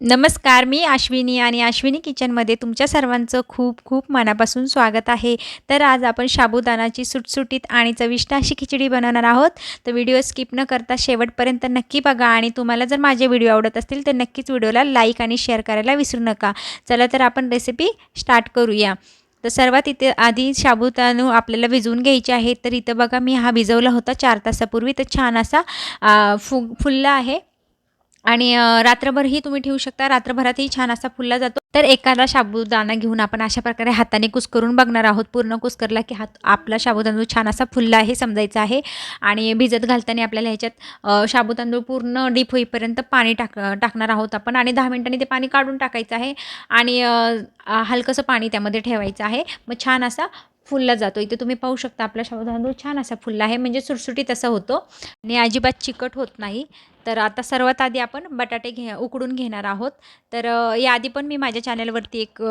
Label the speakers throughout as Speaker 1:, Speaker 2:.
Speaker 1: नमस्कार मी आश्विनी आणि आश्विनी किचनमध्ये तुमच्या सर्वांचं खूप खूप मनापासून स्वागत आहे. तर आज आपण साबुदाणाची सुटसुटीत आणि चविष्ट अशी खिचडी बनवणार आहोत. तर व्हिडिओ स्किप न करता शेवटपर्यंत नक्की बघा आणि तुम्हाला जर माझे व्हिडिओ आवडत असतील तर नक्कीच व्हिडिओला लाईक आणि शेअर करायला विसरू नका. चला तर आपण रेसिपी स्टार्ट करूया. तर सर्वात इथे आधी साबुदाणू आपल्याला भिजवून घ्यायचे आहे तर इथं बघा मी हा भिजवला होता चार तासापूर्वी. तर छान असा फु फुलला आहे. आणि रात्रभरही तुम्ही ठेवू शकता. रात्रभरातही छान असा फुलला जातो. तर एखादा साबुदाणा घेऊन आपण अशा प्रकारे हाताने कुस्करून बघणार आहोत. पूर्ण कुस्करला की हात आपला साबुदाणा छान असा फुलला आहे समजायचा आहे. आणि भिजत घालताना आपल्याला ह्याच्यात साबुदाणा पूर्ण डीप होईपर्यंत पाणी टाक टाकणार आहोत आपण. आणि दहा मिनटांनी ते पाणी काढून टाकायचं आहे. आणि हलकंसं पाणी त्यामध्ये ठेवायचं आहे. मग छान असा फुलला जातो. इथे तुम्ही पाहू शकता आपला साबुदाणा छान असा फुलला आहे. म्हणजे सुटसुटीत असा होतो. आणि अजिबात चिकट होत नाही. तर आता सर्वात आधी आपण बटाटे घे उकडून घेणार आहोत. तर याआधी पण मी माझ्या चॅनलवरती एक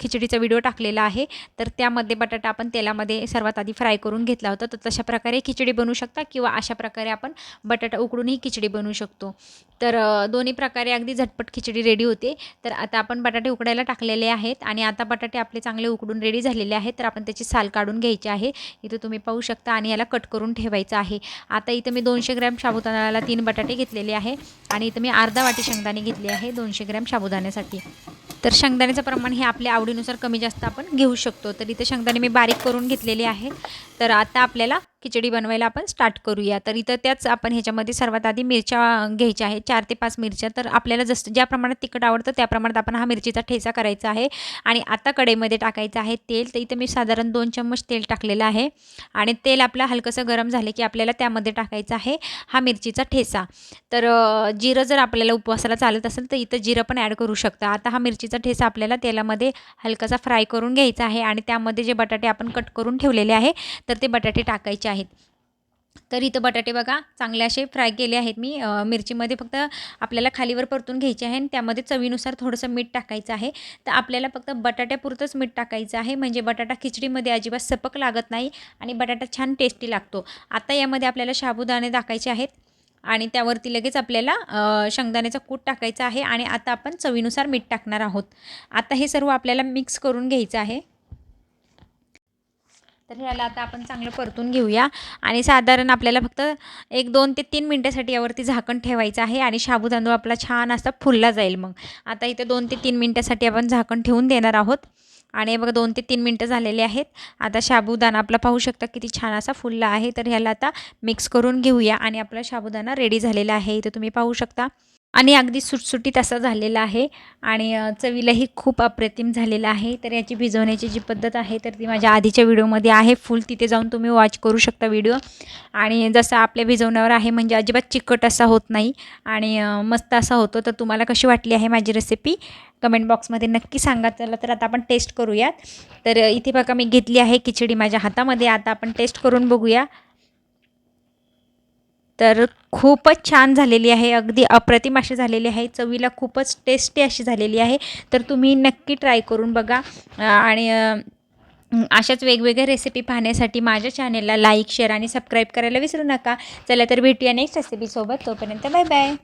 Speaker 1: खिचडीचा व्हिडिओ टाकलेला आहे. तर त्यामध्ये बटाटा आपण तेलामध्ये सर्वात आधी फ्राय करून घेतला होता. तर तशा प्रकारे खिचडी बनवू शकता किंवा अशा प्रकारे आपण बटाटा उकडूनही खिचडी बनवू शकतो. तर दोन्ही प्रकारे अगदी झटपट खिचडी रेडी होते. तर आता आपण बटाटे उकडायला टाकलेले आहेत आणि आता बटाटे आपले चांगले उकडून रेडी झालेले आहेत. तर आपण त्याची साल काढून घ्यायची आहे. इथं तुम्ही पाहू शकता आणि याला कट करून ठेवायचं आहे. आता इथं मी दोनशे ग्रॅम साबुदाणाला तीन बटाटे घेतलेले आहे आणि इथं मी अर्धा वाटी शेंगदाणे घेतली आहे दोनशे ग्रॅम साबुदाण्यासाठी तर शेंगदाण्याचं प्रमाण हे आपल्या आवडीनुसार कमी जास्त आपण घेऊ शकतो. तर इथं शेंगदाणे मी बारीक करून घेतलेले आहेत तर आता आपल्याला खिचडी बनवायला आपण स्टार्ट करूया. तर इथं त्याच आपण ह्याच्यामध्ये सर्वात आधी मिरच्या घ्यायच्या आहेत चार ते पाच मिरच्या. तर आपल्याला जसं ज्या प्रमाणात तिखट आवडतं त्या प्रमाणात आपण हा मिरचीचा ठेचा करायचा आहे. आणि आता कढईमध्ये टाकायचं आहे तेल. तर इथं मी साधारण दोन चम्मच तेल टाकलेलं आहे. आणि तेल आपलं हलकंसं गरम झाले की आपल्याला त्यामध्ये टाकायचं आहे हा मिरचीचा ठेचा. तर जिरं जर आपल्याला उपवासाला चालत असेल तर इथं जिरं पण ॲड करू शकतं. आता हा मिरचीचा ठेचा आपल्याला तेलामध्ये हलकासा फ्राय करून घ्यायचा आहे. आणि त्यामध्ये जे बटाटे आपण कट करून ठेवलेले आहे तर ते बटाटे टाकायचे आहेत. तर इथं बटाटे बघा चांगले असे फ्राय केले आहेत मी. मिरचीमध्ये फक्त आपल्याला खालीवर परतून घ्यायचे आहे आणि त्यामध्ये चवीनुसार थोडंसं मीठ टाकायचं आहे. तर आपल्याला फक्त बटाट्यापुरतंच मीठ टाकायचं आहे. म्हणजे बटाटा खिचडीमध्ये अजिबात सपक लागत नाही आणि बटाटा छान टेस्टी लागतो. आता यामध्ये आपल्याला साबुदाणे टाकायचे आहेत आणि त्यावरती लगेच आपल्याला शेंगदाण्याचा कूट टाकायचा आहे आणि आता आपण चवीनुसार मीठ टाकणार आहोत. आता हे सर्व आपल्याला मिक्स करून घ्यायचं आहे. तर ह्याला आता आपण चांगलं परतून घेऊया. आणि साधारण आपल्याला फक्त एक दोन ते तीन मिनटासाठी यावरती झाकण ठेवायचं आहे आणि शाबू तांदूळ आपला छान असा फुलला जाईल मग. आता इथे दोन ते तीन मिनटासाठी आपण झाकण ठेवून देणार आहोत. आणि बघा दोन ते तीन मिनटं झालेले आहेत. आता साबुदाणा आपला पाहू शकता किती छान असा फुलला आहे. तर ह्याला आता मिक्स करून घेऊया आणि आपला साबुदाणा रेडी झालेला आहे. इथं तुम्ही पाहू शकता. आणि अगदी सुटसुटीत असा झालेला आहे. आणि चवीलाही खूप अप्रतिम झालेला आहे. तर याची भिजवण्याची जी पद्धत आहे तर ती माझ्या आधीच्या व्हिडिओमध्ये आहे. फुल तिथे जाऊन तुम्ही वॉच करू शकता व्हिडिओ. आणि जसं आपल्या भिजवण्यावर आहे म्हणजे अजिबात चिकट असा होत नाही. आणि मस्त असा होतो. तर तुम्हाला कशी वाटली आहे माझी रेसिपी कमेंट बॉक्समध्ये नक्की सांगा. चला तर आता आपण टेस्ट करूयात. तर इथे बघा मी घेतली आहे खिचडी माझ्या हातामध्ये. आता आपण टेस्ट करून बघूया. तर खूपच छान झालेली आहे. अगदी अप्रतिम अशी झालेली आहे. चवीला खूपच टेस्टी अशी झालेली आहे. तर तुम्ही नक्की ट्राय करून बघा. आणि अशाच वेगवेगळ्या रेसिपी पाहण्यासाठी माझ्या चॅनेलला लाईक शेअर आणि सबस्क्राईब करायला विसरू नका. चला तर भेटूया नेक्स्ट रेसिपीसोबत तोपर्यंत बाय बाय